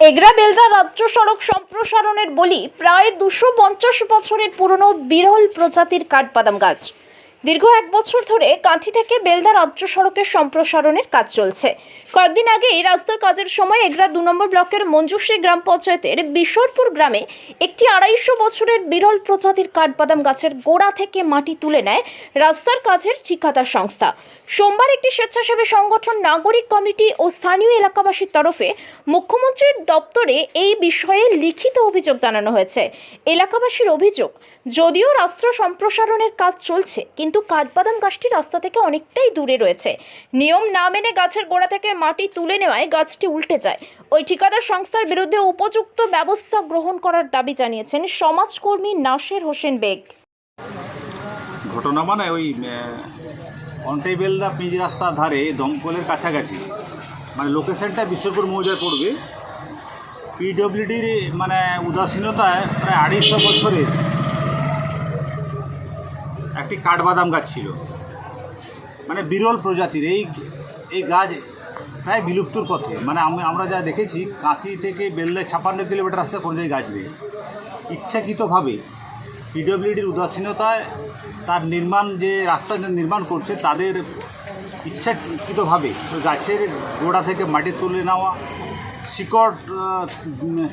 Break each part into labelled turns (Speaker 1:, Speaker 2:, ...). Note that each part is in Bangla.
Speaker 1: এগরা বেলদা রাজ্য সড়ক সম্প্রসারণের বলি প্রায় দুশো পঞ্চাশ বছরের পুরনো বিরল প্রজাতির কাঠবাদাম গাছ। দীর্ঘ এক বছর ধরে কাঁথি থেকে বেলদা রাজ্য সড়কের সম্প্রসারণের কাজ চলছে। কয়েকদিন আগে এই রাস্তার কাজের সময় এগরা দু নম্বর ব্লকের মঞ্জুশ্রী গ্রাম পঞ্চায়েতের বিশরপুর গ্রামে একটি আড়াইশো বছরের বিরল প্রজাতির কাঠবাদাম গাছের গোড়া থেকে মাটি তুলে নেয় রাস্তার কাজের ঠিকাদার সংস্থা। সোমবার একটি স্বেচ্ছাসেবী সংগঠন, নাগরিক কমিটি ও স্থানীয় এলাকাবাসীর তরফে মুখ্যমন্ত্রীর দপ্তরে এই বিষয়ে লিখিত অভিযোগ জানানো হয়েছে। এলাকাবাসীর অভিযোগ, যদিও রাস্তা সম্প্রসারণের কাজ চলছে, কিন্তু কাঠবাদাম গাছটি রাস্তা থেকে অনেকটাই দূরে রয়েছে। নিয়ম না মেনে গাছের গোড়া থেকে মাটি তুলে নেওয়ায় গাছটি উল্টে যায়। ওই ঠিকাদার সংস্থার বিরুদ্ধে উপযুক্ত ব্যবস্থা গ্রহণ করার দাবি জানিয়েছেন সমাজকর্মী নাসের হোসেন বেগ।
Speaker 2: ঘটনা মানে ওই অন্টেবেলদা পিচ রাস্তার ধারে দমকলের কাছাকাছি। মানে লোকেশনটা বিশ্বপুর মৌজায় পড়বে। পিডব্লিউডির মানে উদাসীনতায় প্রায় আড়াইশো বছরের কাঠবাদাম গাছ ছিল। মানে বিরল প্রজাতির। এই এই গাছ প্রায় বিলুপ্তর পথে। মানে আমি, আমরা যা দেখেছি, কাঁথি থেকে বেললে ছাপান্ন কিলোমিটার রাস্তা কোনো জায়গায় গাছ নেই। ইচ্ছাকৃতভাবে পিডব্লিউডির উদাসীনতায় তার নির্মাণ, যে রাস্তা নির্মাণ করছে, তাদের ইচ্ছাকৃতভাবে গাছের গোড়া থেকে মাটি তুলে নেওয়া, শিকড়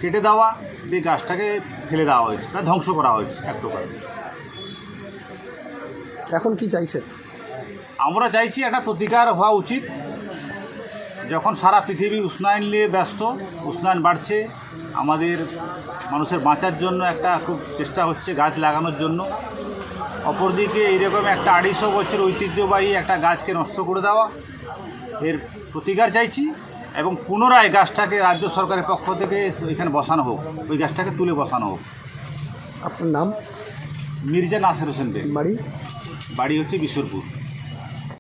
Speaker 2: কেটে দেওয়া দিয়ে গাছটাকে ফেলে দেওয়া হয়েছে। ধ্বংস করা হয়েছে এক প্রকার।
Speaker 3: এখন কি চাইছে
Speaker 2: আমরা চাইছি একটা প্রতিকার হওয়া উচিত। যখন সারা পৃথিবী উষ্ণায়ন নিয়ে ব্যস্ত উষ্ণায়ন বাড়ছে আমাদের মানুষের বাঁচার জন্য একটা খুব চেষ্টা হচ্ছে গাছ লাগানোর জন্য। অপরদিকে এইরকম একটা আড়াইশো বছর ঐতিহ্যবাহী একটা গাছকে নষ্ট করে দেওয়া এর প্রতিকার চাইছি এবং পুনরায় গাছটাকে রাজ্য সরকারের পক্ষ থেকে এখানে বসানো হোক ওই গাছটাকে তুলে বসানো হোক।
Speaker 3: আপনার নাম?
Speaker 2: মির্জা নাসির হোসেন বেগ
Speaker 3: বাড়ি?
Speaker 2: বাড়ি হচ্ছে বিশ্বরপুর